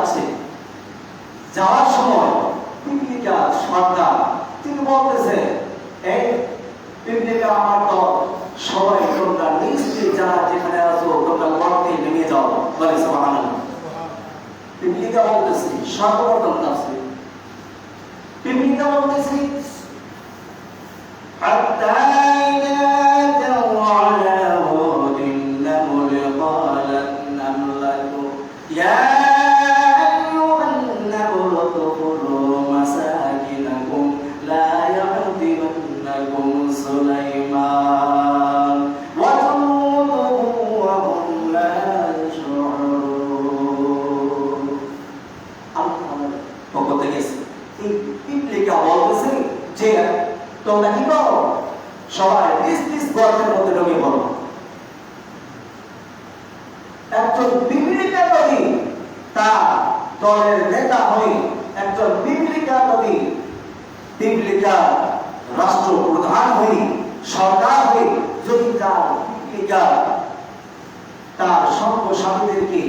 যাচ্ছে যাওয়ার সময় পিকনিকা সর্দার তিনি বলতেছেন এই পিকনিকা আমার দল সবাই তোমরা নিজ যারা যেখানে আছো, তোমরা গর্তে নেমে যাও বলে সমান পিকনিকা বলতেছি, সর্বপ্রথম আছে পিকনিকা বলতেছি আর তোমরা সবাই নিজ নিজ গর্তের মধ্যে ঢুকে পড়ো। একজন বিবলিকা কবি তার দলের নেতা হয়ে একজন কবি বিবলিকা রাষ্ট্র প্রধান হয়ে, সরকার হয়ে, যদি তার বিবলিকা তার সর্বসাথীদেরকে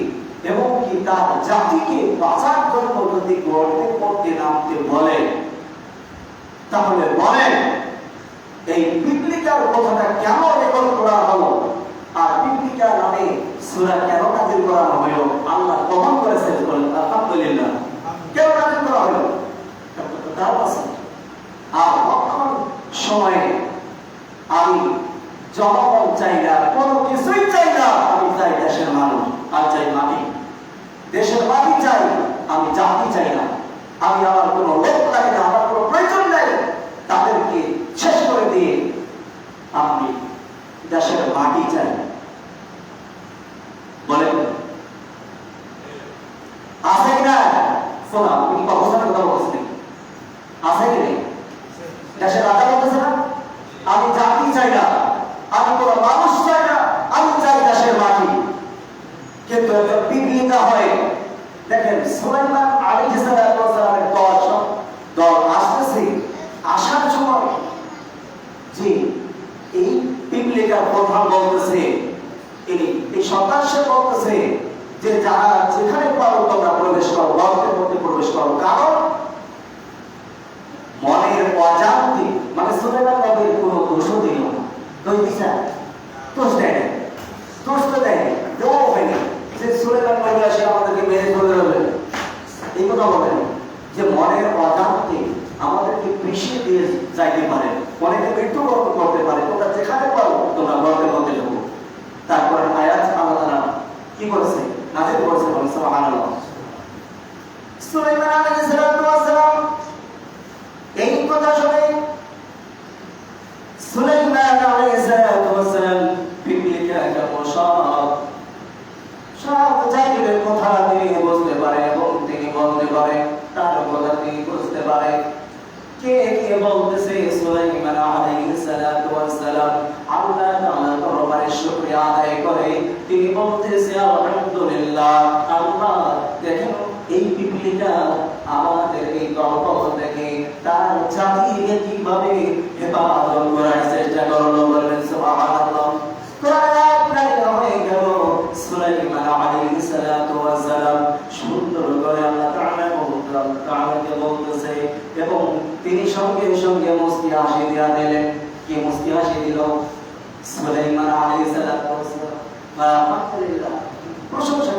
এবং কি তার জাতিকে বাঁচার জন্য যদি গর্তের মধ্যে নামতে বলে, তাহলে বলেন এই পিপলিকার কথাটা কেন রেকর্ড করা হলো? আর পিপলিকা নামে সূরা কেন করা হলো? আল্লাহ কখন করেছেন আলহামদুলিল্লাহ। কেন করা হলো? একটা তো আছে আর বর্তমান সময়ে আমি জনগণ চাই না, কোনো কিছুই চাই না। আমি চাই দেশের মানুষ, আর চাই মাটি। দেশের মাটি চাই, আমি জাতি চাই না। আমি আমার কোনো লোক লাগে না আমার কোনো প্রয়োজন নেই তাদেরকে শেষ করে দিয়ে আমি দেশের মাটি চাই বলেন আছে কিনা শোনা তুমি কখন কথা বলছেন আছে কি নেই দেশের রাজা বলতেছে না আমি জাতি চাই না আমি কোনো মানুষ চাই না আমি চাই দেশের মাটি কিন্তু একটা বিঘ্নিত হয় দেখেন সুলাইমান আলাইহিস সালামের দল সব দল আসতেছে আসার সময় যে এই পিপলিকার প্রধান বলতেছে ইনি এই সন্তান সে বলতেছে যে যারা যেখানে পারো তোমরা প্রবেশ করো গর্তের মধ্যে প্রবেশ করো কারণ মনের অজান্তে মানে সুলেমান নবীর কোনো দোষও দিল না দোষ দিছে দোষ দেয় না। দোষ তো দেয় না। দেওয়াও হয়নি যে নবী আসে আমাদেরকে মেরে চলে যাবে এই কথা বলেন। যে মনের অজান্তে আমাদেরকে পিছিয়ে দিয়ে যাইতে পারে, অনেকে মৃত্যুবরণ করতে পারে, তোমরা যেখানে পারো, তোমরা গর্তের মধ্যে ঢুকো তারপরে আয়াত আল্লাহ কি করেছে নাজিল করেছে বলেন, সুবহানাল্লাহ। সুলাইমান এই কথা শুনে সুলাইমান আলাইহিস সালাতু ওয়াস কথা তিনি বুঝতে পারে এবং তিনি বলতে পারে, তার কথা তিনি বুঝতে পারে। কে কে বলতেছে সুলাইমান আলাইহিস সালাতু ওয়াস সালাম? আল্লাহ তাআলা দরবারে শুকরিয়া আদায় করে। তিনি বলতেছে, আলহামদুলিল্লাহ, আল্লাহ, দেখেন এই পিপলিকা আমাদের এই গল্প থেকে তার জাতিকে কীভাবে হেফাজত করার চেষ্টা করল বলবেন, সুবহানাল্লাহ কোরআন নাযিল হয়ে গেল সুলাইমান আলাইহিস সালাতু ওয়াস সালাম সুন্দর করে আল্লাহ তাআলা বলতেন তাআলাকে বলতেছে এবং তিনি সঙ্গে সঙ্গে মুস্কি হাসি দিয়া দিলেন কি মুস্কি হাসি দিল? সুলাইমান আলাইহিস সালাম প্রশংসা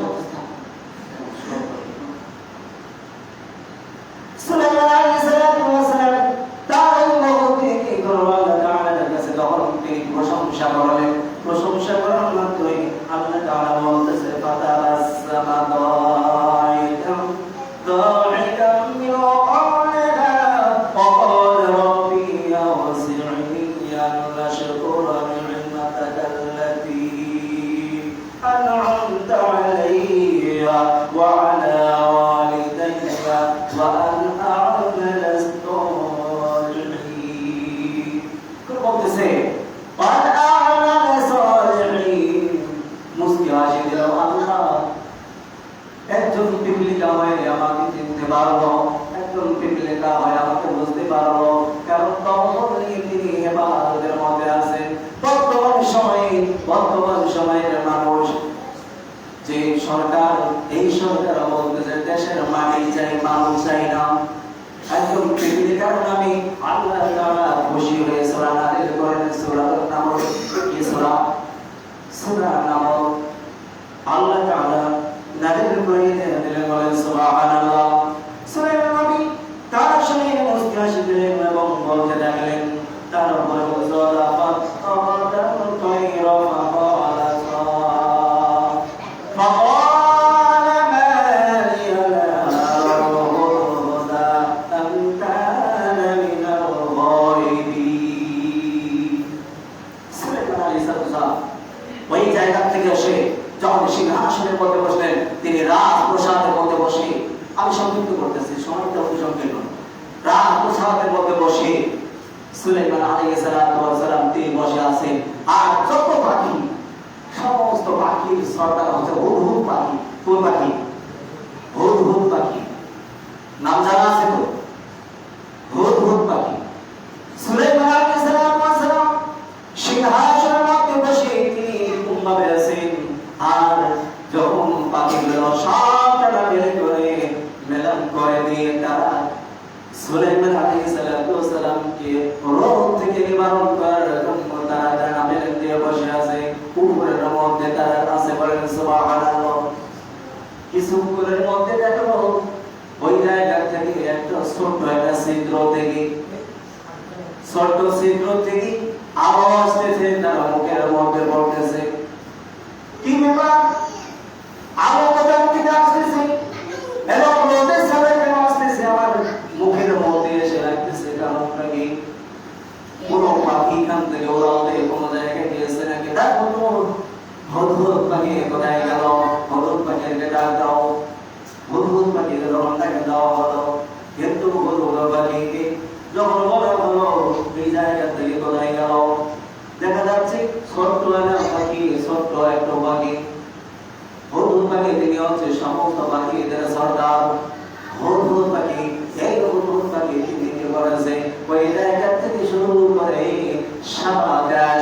কিছু কুকুরের মধ্যে দেখো ওই জায়গা থেকে, একটা ছোট্ট একটা ছিদ্র থেকে। ছোট্ট ছিদ্র থেকে আওয়াজ আসতেছে, তার মুখের মধ্যে বলতেছে, কি ব্যাপার? আলো কোথায় গেল হলুদ পাখির কেটার দাও বুলবুল পাখিকে যখন তাকে দেওয়া হলো কিন্তু বুলবুল পাখিকে যখন বলা হলো এই জায়গা থেকে কোথায় গেল দেখা যাচ্ছে ছোট্ট একটা পাখি ছোট্ট একটা পাখি হলুদ পাখি তিনি হচ্ছে সমস্ত পাখি এদের সর্দার হলুদ পাখি এই হলুদ পাখি তিনি করেছে ওই জায়গা থেকে শুরু করে সারা দেশ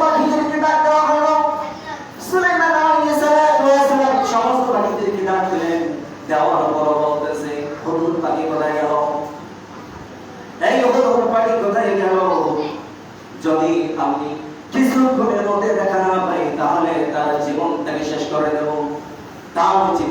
দেখা তাহলে তার জীবনটাকে শেষ করে দেব। তাও উচিত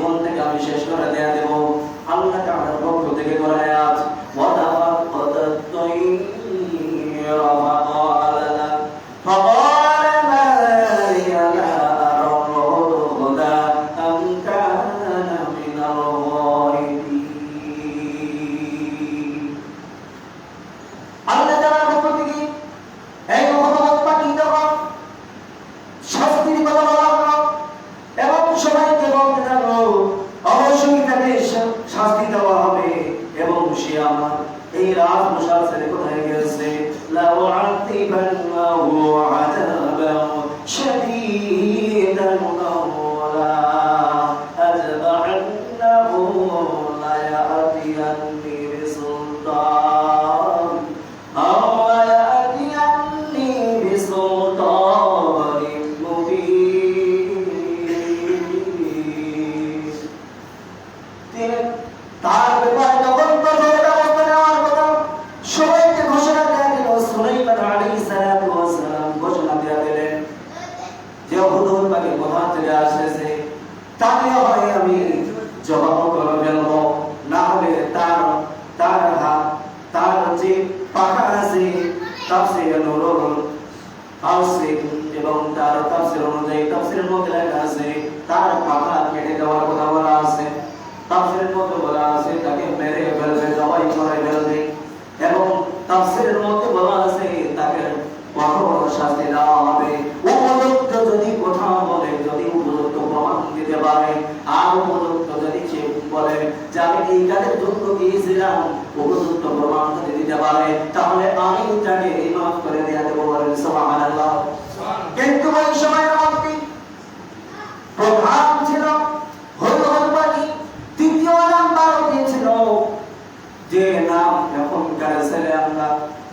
যে নাম এখনকার ছেলে আমরা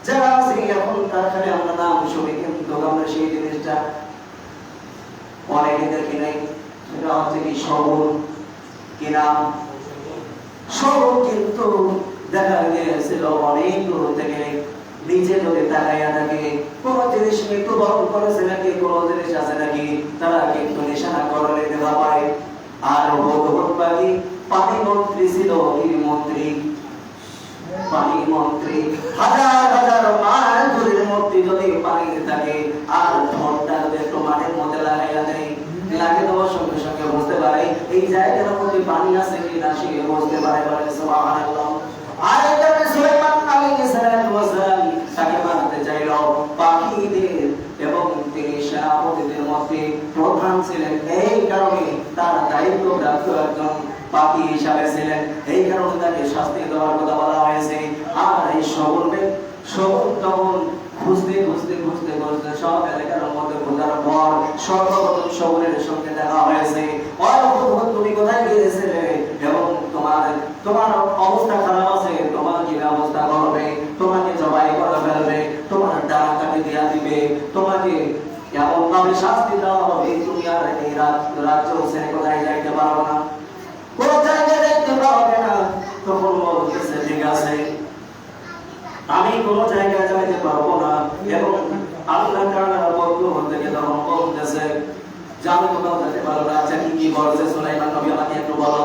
যারা আছি এখনকার খালি আমরা নাম শুনি, কিন্তু আমরা সেই জিনিসটা অনেকে দেখি নাই। সেটা হচ্ছে কি সবল কি নাম? সবল কিন্তু দেখা গিয়েছিল অনেক দূর থেকে, নিচে যদি তাকাইয়া থাকে কোন জিনিস মৃত্যু বরণ করেছে নাকি, কোন জিনিস আছে নাকি, তারা কিন্তু নিশানা করলে দেখা পায় আর ভগবত পাখি পানি মন্ত্রী ছিল এই মন্ত্রী। পানি মন্ত্রী হাজার হাজার মাইল দূরের মধ্যে যদি পানি থাকে আর ঠোঁটটা যদি মাটির মধ্যে লাগাইয়া দেয় লাগে দেওয়ার সঙ্গে সঙ্গে বুঝতে পারে, এই জায়গার মধ্যে পানি আছে কি না সে বুঝতে পারে বলে, সুবহানাল্লাহ। আর এটা সুলাইমান আলাইহিস সালাম তাকে মারতে চাইল এবং সেনাপতিদের মধ্যে প্রধান ছিলেন। এই কারণে তার দায়িত্ব প্রাপ্ত একজন পাখি হিসাবে ছিলেন। এই কারণে তাকে শাস্তি দেওয়ার কথা বলা হয়েছে। আর এই সবল সবল তখন খুঁজতে খুঁজতে খুঁজতে খুঁজতে সব এলাকার মধ্যে খোঁজার পর সর্বপ্রথম সবলের সঙ্গে দেখা হয়েছে। তুমি কোথায় গিয়েছিলে? এবং তোমার তোমার অবস্থা খারাপ আছে? তোমার কি ব্যবস্থা করবে? তোমাকে জবাই করে ফেলবে? তোমার ডানা কাটি দিয়া দিবে? তোমাকে এমন ভাবে শাস্তি দেওয়া হবে তুমি এই রাজ্য ছেড়ে কোথায় যাইতে পারবে না? কোন যাইতে পারবে না। তখন বলতেছে ঠিক আছে। আমি কোন জায়গায় যাইতে পারব না। এবং আল্লাহ তাআলার পক্ষ থেকে তখন বলতেছে যে আমি কোথাও যেতে পারব না আচ্ছা কি কি বলছে সুলাইমান নবী? আমাকে একটু বলো।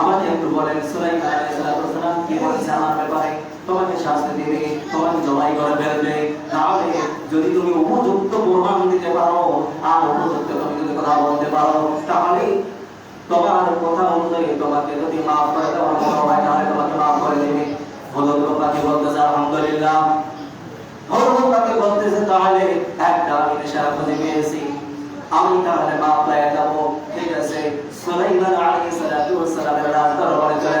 আমাকে একটু বলেন। সুলাইমান আলাইহিস সালাম কি বলছে আমার ব্যাপারে? তোমাকে শাস্তি দিবে, তোমাকে জবাই করে ফেলবে। তাহলে যদি তুমি উপযুক্ত প্রমাণ দিতে পারো, আর উপযুক্ত তুমি যদি কথা বলতে পারো, তাহলে তোমার কথা অনুযায়ী তোমাকে যদি মাফ করে তাহলে তোমাকে মাফ করে দেবে। বলতেছে, আলহামদুলিল্লাহ। বলতেছে, তাহলে একটা আমি নেশার খুঁজে পেয়েছি। আমি তাহলে যাব। ঠিক আছে, সুলাইমান আলাইহিস সালাতু রাজ দরবারে চলে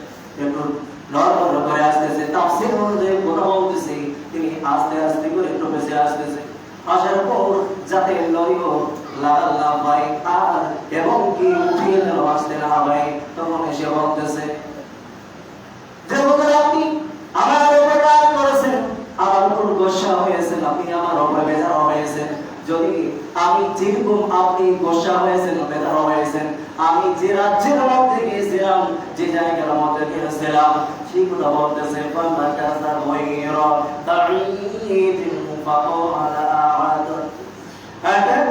একটু নড়বড় করে আসতেছে, তাফসীর অনুযায়ী কথা বলতেছে, তিনি আস্তে আস্তে করে একটু বেঁচে আসতেছে। আসার পর যাতে লরিও লাল না হয় আর এবং কি উঠিয়ে যেন আসতে না হয় তখন এসে বলতেছে, যে আপনি আমার উপর করেছেন, আমার উপর গোসা হয়েছেন, আপনি আমার উপরে বেজার হয়েছেন। যদি আমি যেরকম আপনি গোসা হয়েছেন বেজার হয়েছেন আমি যে রাজ্যের মধ্যে গিয়েছিলাম, যে জায়গার মধ্যে গিয়েছিলাম ঠিক কথা বলতেছে হ্যাঁ, হ্যাঁ।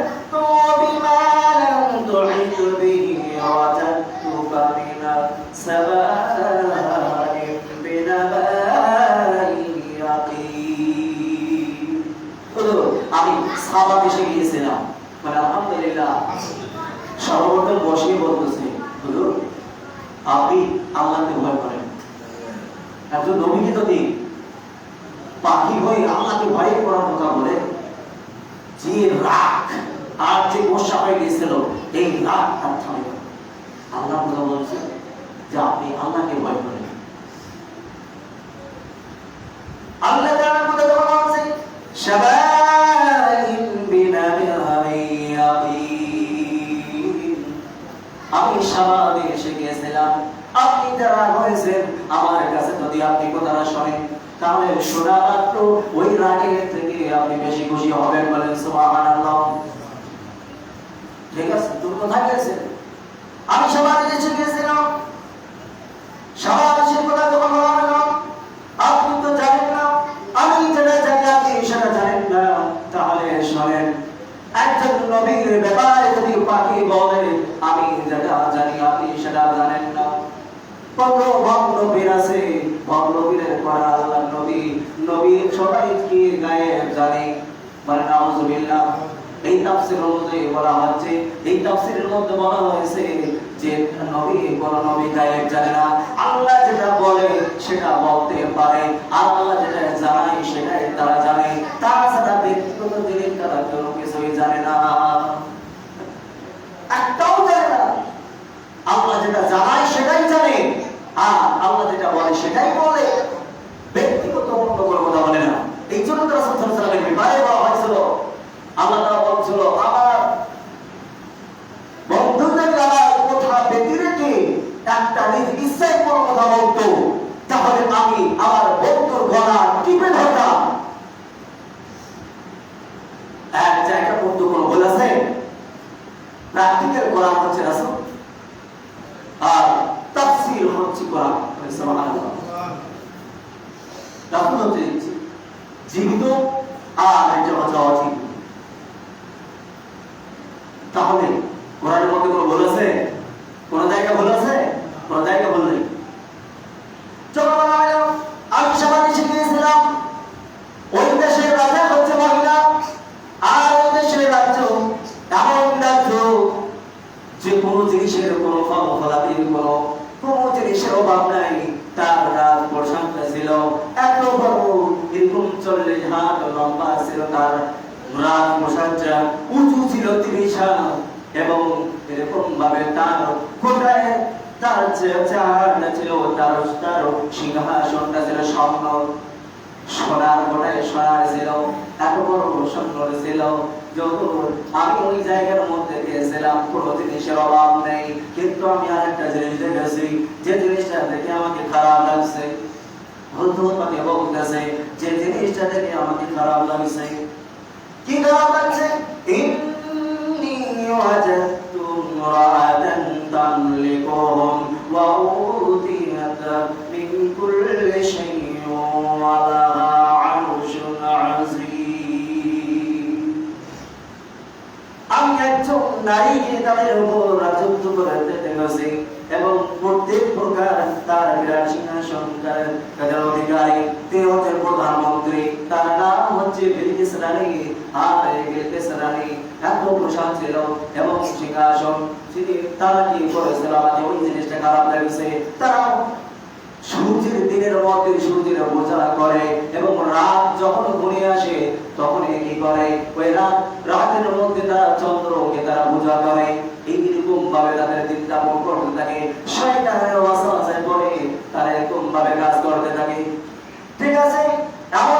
আমি সাবা দেশে গিয়েছিলাম। মানে আলহামদুলিল্লাহ। সর্বপ্রথম বসিয়ে বলতেছে, হুজুর, আপনি আল্লাহকে ভয় করেন। একজন নবীকে যদি পাখি হয়ে আল্লাহকে ভয় করার কথা বলে, যে রাগ আর যে গোসা হয়ে গেছিল এই রাগ তার থামে আল্লাহ কথা বলছে যে আপনি আল্লাহকে ভয় করেন। যারা আমার কাছে যদি আপনি কথাটা শোনেন, তাহলে শোনা মাত্র ওই রাগের থেকে আপনি বেশি খুশি হবেন বলেন ঠিক আছে আমি সমাজে এসে গিয়েছিলাম। সমাজের কথা বলা হলো, আপনি তো জানেন না, আমি যেটা জানি, আপনি সেটা জানেন না, তাহলে শোনেন, একজন নবীর ব্যাপারে যদি পাখি আমি যেটা জানি, আপনি আল্লাহ যেটা বলে সেটা বলতে পারে। আর আল্লাহ যেটা জানায় সেটাই তারা জানে। তাছাড়া ব্যক্তিগত জিনিস তারা কোনো কিছুই জানে না। একটাও জানে না। আল্লাহ যেটা জানায় আর আল্লাহ যেটা বলে সেটাই বলে। ব্যক্তিগত অন্য কোনো কথা বলে না। এই জন্য তো রাসূল সাল্লাল্লাহু বিবাহে বলা হয়েছিল, আল্লাহ তাআলা বলছিল, আমার বন্ধুদের দ্বারা কথা ব্যতি রেখে একটা নিজ ইচ্ছায় কোনো কথা বলতো? তাহলে আমি আমার বন্ধুর গলা টিপে ধরতাম। এক জায়গা বন্ধু কোনো বলেছে প্র্যাকটিক্যাল কোরআন হচ্ছে রাসূল আর তাফসীর হচ্ছে কোরআন সুবহানাল্লাহ রাসূল হচ্ছে জীবিত আর এটা হচ্ছে অজীবিত তাহলে কোরআনের মধ্যে কোনো ভুল আছে কোন জায়গা ভুল আছে কোন জায়গা ভুল নেই ছোটবেলা হলো আমি সবাই শিখিয়েছিলাম ওই দেশের রাজা হচ্ছে মহিলা আর ওই দেশের রাজ্য এমন রাজ্য যে কোনো জিনিসের কোনো ফল ফলাদির কোনো কোনো জিনিসের অভাব নাই তার রাত প্রশান্ত ছিল এত বড় এরকম চল্লিশ হাত লম্বা ছিল তার রাত প্রশান্ত উঁচু ছিল তিরিশ হাত এবং এরকম ভাবে তার কোটায় তার যে চারটা ছিল তার তার সিংহাসনটা ছিল স্বর্ণ। সোনার গোটায় সোনার ছিল এত বড় সুন্দর ছিল। আমি ওই জায়গার মধ্যে গিয়েছিলাম, কোনো জিনিসের অভাব নেই। কিন্তু আমি আরেকটা জিনিস দেখেছি, যে জিনিসটা দেখে আমাকে খারাপ লাগছে। বন্ধু আমাকে বলতেছে, যে জিনিসটা দেখে আমাকে খারাপ লাগছে। কি খারাপ লাগছে? ইন্নী ওয়াজাদতু ইমরাআতান তামলিকুহুম। ওয়া উতিয়াত মিন কুল্লি শাইইন আমি একজন নারীকে তাদের উপর রাজত্ব করাতে দেখেছি এবং প্রত্যেক প্রকার তার বিরাট সিংহাসন তাদের অধিকারী তিনি হচ্ছেন প্রধানমন্ত্রী। তার নাম হচ্ছে বিলকিস রানী আর বিলকিস রানী। এত প্রশান্ত ছিল এবং সিংহাসন তারা কি করেছিল? আমাকে ওই জিনিসটা খারাপ লেগেছে। তারা সূর্যের দিনের মধ্যে সূর্যের বোঝা করে এবং রাত যখন ঘুরে আসে, তখন কি করে? ওই রাত, রাতের মধ্যে তারা চন্দ্রকে তারা পূজা করে। এইরকম ভাবে তাদের দিন যাপন করতে থাকে। শয়তানের পড়ে তারা এরকম ভাবে কাজ করতে থাকে। ঠিক আছে? এমন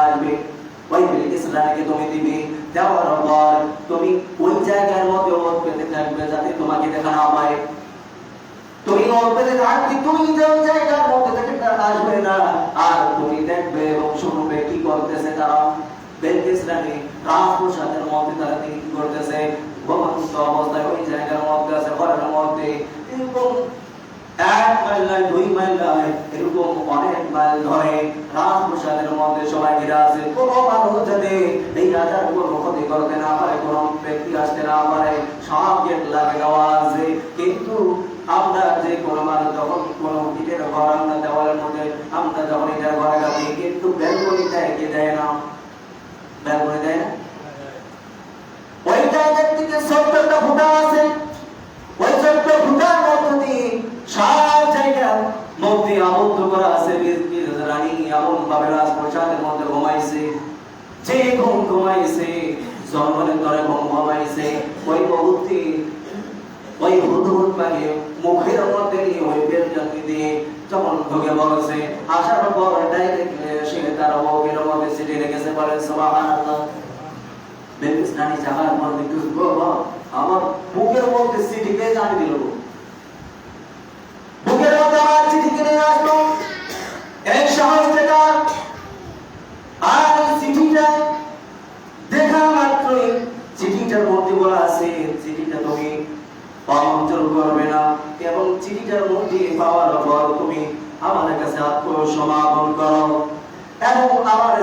আসবে ওই বিলকিস রানীকে তুমি দিবে দেওয়ার পর তুমি ওই জায়গার মধ্যে ওর পেতে থাকবে যাতে তোমাকে দেখা না পায় তুমি ওর পেতে থাকবে তুমি যে ওই জায়গার মধ্যে থেকে তারা আসবে না আর তুমি দেখবে এবং শুনবে কি করতেছে তারা বেলকিস রানী রাজপ্রসাদের মধ্যে তারা কি করতেছে ঘুমন্ত অবস্থায় ওই জায়গার মধ্যে আছে ঘরের মধ্যে এরকম এক মাইল নয়, দুই মাইল নয় এরকম অনেক মাইল ধরে রাজপ্রসাদের মধ্যে সবাই ঘিরে আছে। কোনো মানুষ যাতে এই রাজার কোনো ক্ষতি করতে না পারে, কোনো ব্যক্তি আসতে না পারে, সব গেট লাগে দেওয়া আছে। কিন্তু আমরা যে কোনো মানুষ যখন কোনো ইটের ঘর আমরা দেওয়ালের মধ্যে, আমরা যখন ইটের ঘরে গাছি কিন্তু ব্যালকনি দেয় দেয় না? ব্যালকনি দেয় না? ওই জায়গার থেকে সত্তরটা ফুটা আছে। ওই ছোট্ট ফুটার মধ্য দিয়ে আবদ্ধ করা আছে বিলকিস রানী, এমন ভাবে রাজপ্রসাদের মধ্যে ঘুমাইছে। যে ঘুম ঘুমাইছে জন্মনের তরে ঘুম ঘুমাইছে, ওই বহুতি ওই হুদহুদ পাখি মুখের মধ্যে নিয়ে ওই বেল জাতি দিয়ে যখন ঢুকে বলছে আসার পর ডাইরেক্ট সে তার বউকের মধ্যে সিটে রেখেছে বলেন সুবহানাল্লাহ বেবিস রানী জাগার পর দেখতে আমার বুকের মধ্যে সিটি কে জানি দিল বুকের মধ্যে আমার চিঠি কিনে আসলো এক সাহস থেকে আর এই চিঠিটা দেখা মাত্রই চিঠিটার মধ্যে বলা আছে চিঠিটা তুমি অঞ্চল করবে না এবং চিঠিটার মধ্যে পাওয়ার পর তুমি আমাদের কাছে আত্মসমাপন করো। এবং আমার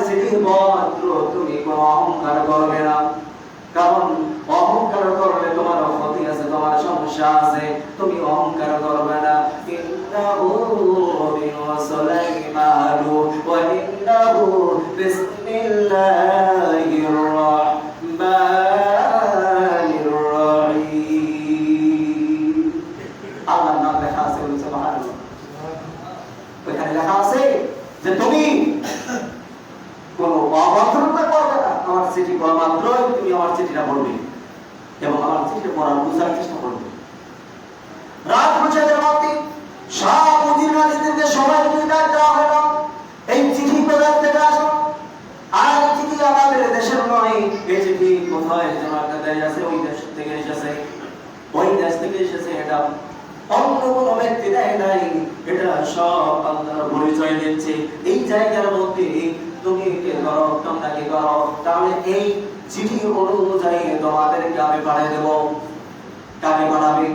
মাত্র তুমি কোনো অহংকার করবে না। কারণ অহংকার করলে তোমার ক্ষতি আছে, তোমার সমস্যা আছে। তুমি অহংকার করবে না। মিন সুলাইমানু ওয়া ইন্নাহু বিসমিল্লাহির রাহমানির রাহিম আল্লাহর নাম লেখা আছে বলছে সুবহানাল্লাহ ওখানে লেখা আছে যে তুমি কোন অভদ্রতা করবে না আমার চিঠি পড়া মাত্রই তুমি আমার চিঠিটা পড়বে এবং চিঠিটা বোঝার চেষ্টা করবে। রাত প্রচারের মধ্যে সব উদির নারীদেরকে সবাইকে ডাক দেওয়া হলো এই চিঠি কোথায় থেকে আসো? আর চিঠি আমাদের দেশের নয়। এই চিঠি কোথায় একটা দেশ আছে? ওই দেশ থেকে এসেছে। ওই দেশ থেকে এসেছে, এটা অন্য কোনো ব্যক্তি দেয় নাই। এটা সব আল্লাহর পরিচয় দিচ্ছে। এই জায়গার মধ্যে তুমি কে করো, তোমরা কি করো? তাহলে এই চিঠি অনুযায়ী তোমাদেরকে আমি পাঠিয়ে দেব। কাকে পাঠাবে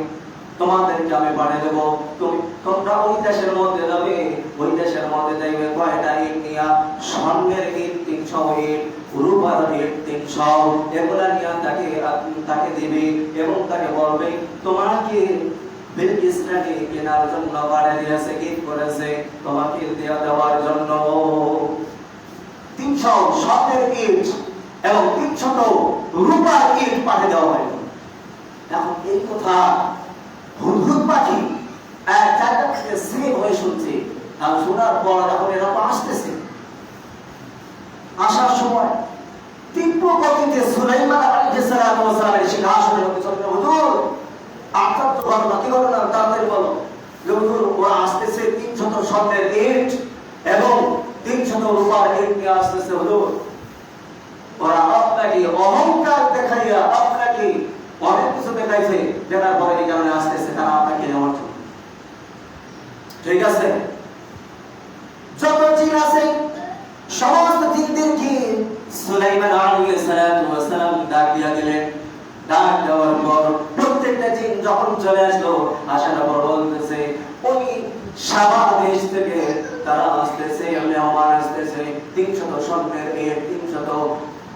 তোমাদেরকে আমি পাঠিয়ে দেব। তুমি তোমরা ওই দেশের মধ্যে যাবে, ওই দেশের মধ্যে যাইবে, কয়টা ইট নিয়া? স্বর্ণের ইট তিনশো ইট রূপার ইট তিনশো। এগুলা নিয়ে তাকে তাকে দিবে এবং তাকে বলবে, তোমাকে বিলকিসটাকে কেনার জন্য বাড়ি দিয়েছে গিফট করেছে, তোমাকে দেওয়া দেওয়ার জন্য। তিনশো, স্বর্ণের ইট এবং তিনশত রূপার ইট পাঠিয়ে দেওয়া হয় এখন এই কথা হুদহুদ পাখি জায়গা থেকে হয়ে শুনছে। আর শোনার পর এখন এরা আসতেছে। আসার সময় তীব্র গতিতে সুলাইমান আলাইহিস সালাতু সালামের সিংহাসনের উপরে চলতে হুজুর আপনার তো ঘটনা কি ঘটনা তাড়াতাড়ি বলো। হুজুর, ওরা আসতেছে তিনশত স্বর্ণের ইট এবং তিনশত রূপার ইট নিয়ে আসতেছে হুজুর। ওরা আপনাকে অহংকার দেখাইয়া আপনাকে অনেক কিছু দেখাইছে দেখার পরে এই কারণে আসতেছে, তারা আপনাকে নেওয়ার জন্য। ঠিক আছে? যত জিন আছে, সমস্ত জিনদেরকে সুলাইমান আলাইহিস ডাক দিয়া ডাক দেওয়ার পর প্রত্যেকটা জিন যখন চলে আসলো আসার বলতেছে, ওই সাবা দেশ থেকে তারা আসতেছে মেহমান আসতেছে। তিনশত স্বর্ণের তিনশত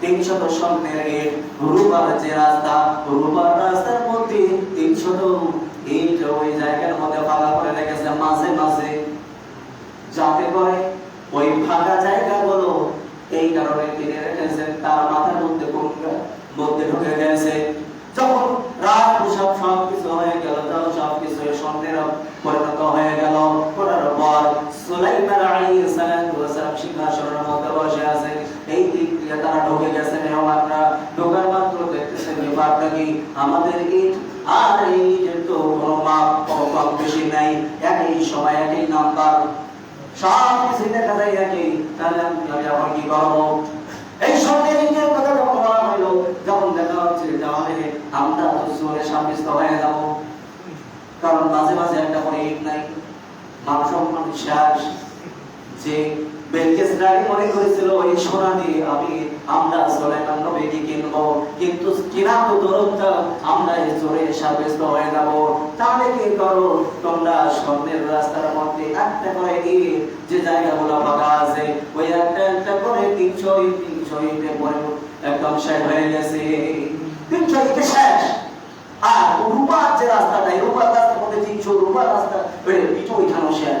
তিনশত স্বর্ণের রূপার যে রাস্তা, রূপার রাস্তার মধ্যে তিনশত ইট ওই জায়গার মধ্যে ফাঁকা করে রেখেছে মাঝে মাঝে। যাতে করে ওই ফাঁকা জায়গাগুলো এই কারণে তিনি রেখেছেন তার মাথার মধ্যে কোন মধ্যে ঢুকে গেছে যখন রাত পোশাক সব কিছু হয়ে গেল তখন সব কিছু স্বর্ণের পরিণত হয়ে গেল করার পর সুলাইমান আলাইহিস সালাতু ওয়াস সালাম সিংহাসনের মধ্যে বসে আছেন এই দিক দিয়ে তারা ঢুকে গেছে মেহমানরা ঢোকার মাত্র দেখতেছেন ব্যাপারটা আমাদের ইট আর ইটের তো কোনো মাপ কম বেশি নাই। একই সময়, একই নাম্বার। সব কিছু দেখা যায় একই। তাহলে আমি আবার কি করব? এই স্বর্ণের ইটের কথা যখন বলা হইল যখন দেখা হচ্ছে, তাহলে আমরা তো জোরে সাব্যস্ত হয়ে যাব। কারণ মাঝে মাঝে একটা করে ঈদ নাই। মানুষ শেষ। যে বেলকেস রানী মনে করেছিল এই সোনা দিয়ে আমি আমরা সোলাইমান নবীকে কিনব। কিন্তু কিনা তো দরদটা, আমরা এই জোরে সাব্যস্ত হয়ে যাব। তাহলে কি করো? তোমরা স্বর্ণের রাস্তার মধ্যে একটা করে দিয়ে যে জায়গাগুলো ফাঁকা আছে, ওই একটা একটা করে তিনশো তিনশো ইটে পরে একদম শেষ হয়ে গেছে। তিনশো ইটে শেষ। আর রূপার যে রাস্তাটা রূপার রাস্তার মধ্যে তিনশো রূপার রাস্তা, ওই পিঠো ওইখানে শেষ।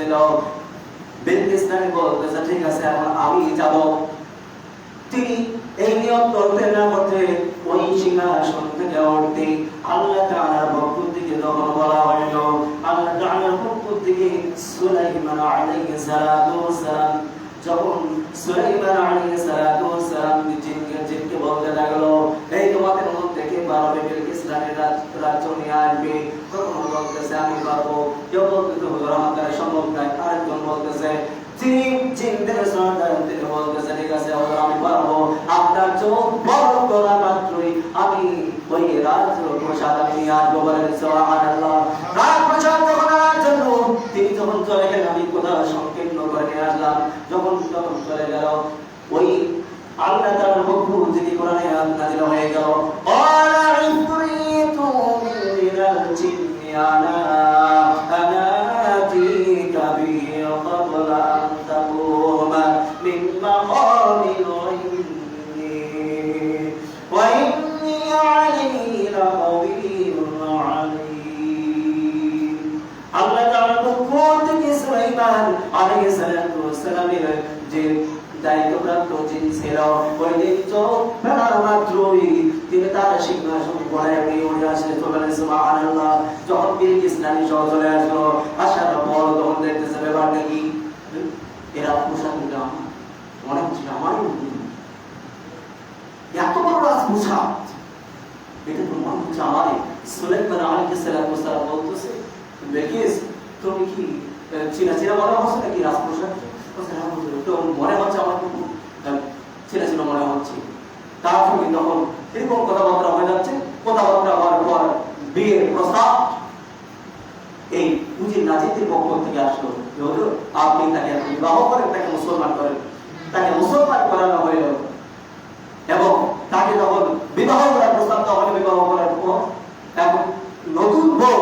হয়েছিল বিলকিস রানী বলতেছে ঠিক আছে আমি যাব। তিনি এই নিয়ম করতে না করতে ওই সিংহাসন থেকে উঠতে আল্লাহ তাআলার পক্ষ থেকে যখন বলা হইল। আল্লাহ তাআলার পক্ষ থেকে সুলাইমান আলাইহিস সালাতু ওয়াসসালাম যখন সুলাইমান আলাইহিস সালাতু ওয়াসসালাম জিনকে জিনকে বলতে লাগল, এই তোমাদের মধ্যে কে পারবে বিলকিস রানীর রাজ- রাজ্য নিয়ে আসবে, তখন বলতেছে, আমি পারব। কেউ বলতেছে, হুজুর, আমার দ্বারা সম্ভব নয়। আরেকজন বলতেছে তিনি যখন আনার আমি কোথাও সংকীর্ণ করে নিয়ে আসলাম। যখন যখন চলে গেল, ওই আল্লাহ তাআলার পক্ষ থেকে কোরআনে নাযিল হয়ে গেল। ক্বালা ইফরিতু মিনাল জিন্নি আনা আনা আতিকা বিহি ক্বাবলা আন তাকুমা মিন মাকামিল ইন্নি ওয়া ইন্নি আলাইহি লাকাবিরুন আলীম আল্লাহ তাআলার পক্ষ থেকে সুলাইমান আলাইহিস সালাতু ওয়াসসালামের যে দায়িত্বপ্রাপ্ত যিনি ছিল ওই দিন চোখ ফেরার মাত্রই তিনি তার সিংহাসন পড়ে নিয়ে উঠে আসলে চলে গেলেন সুবহানাল্লাহ যখন বিলকিস রানী সহ চলে আসলো আসার পর তখন দেখতেছে ব্যাপারটা কি এরা পোশাক নিতে আমার মনে হচ্ছে আমারই এত বড় রাজপোষা এটা তো মনে হচ্ছে আমারই সুলাইমান আলাইহিস সালাতু ওয়াসসালাম বলতেছে দেখিস তুমি কি আহ, চিনা চিনা মনে হচ্ছে নাকি রাজপ্রসাদ বলছে, হ্যাঁ হুজুর, তো মনে হচ্ছে আমার খুব আহ, চিনা চিনা মনে হচ্ছে তারপরে তখন এরকম কথাবার্তা হয়ে যাচ্ছে কথাবার্তা হওয়ার পর বিয়ের প্রস্তাব এই নাজিদের পক্ষ থেকে আসলো। যে, আপনি তাকে বিবাহ করেন তাকে মুসলমান করেন। তাকে মুসলমান করানো হইল এবং তাকে যখন বিবাহ করার প্রস্তাব হলো বিবাহ করার পর এখন নতুন বউ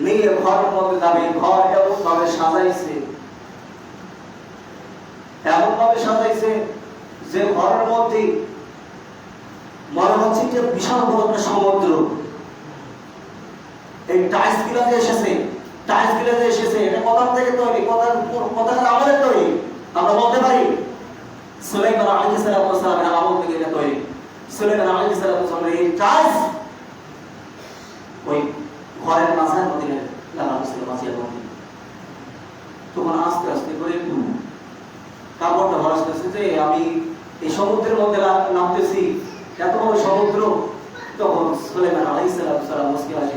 মেয়ের ঘরের মধ্যে যাবে ঘর এমন ভাবে সাজাইছে। এমন ভাবে সাজাইছে যে ঘরের মধ্যে মনে হচ্ছে যে বিশাল বড় একটা সমুদ্র। এই টাইলসগুলো এসেছে টাইলসগুলো এসেছে, এটা কোথা থেকে তৈরি তৈরি। আমরা বলতে পারি, সুলাইমান আলাইহিস সালাতু ওয়াসসালামের আমল থেকে এটা তৈরি। আলাইহিস সালাতু ওয়াসসালামের এই ওই ঘরের মধ্যে লাগানো ছিল মধ্যে তখন আস্তে আস্তে করে কাপড়টা ভরাসতেছে যে আমি এই সমুদ্রের মধ্যে নামতেছি। এত বড় সমুদ্র, তখন সুলাইমান আলাইহিস সালাতু সালাম মুসকিল আসে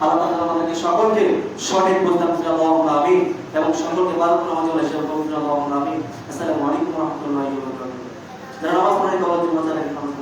আল্লাহ আমাদেরকে সকলকে সঠিক আল্লাহু আমিন। এবং সকলকে ভালো করে আমাদের বলে সে পবিত্র আল্লাহু আমিন। আসসালামু আলাইকুম ওয়া রাহমাতুল্লাহি ওয়া বারাকাতুহু। যারা নামাজ পড়ে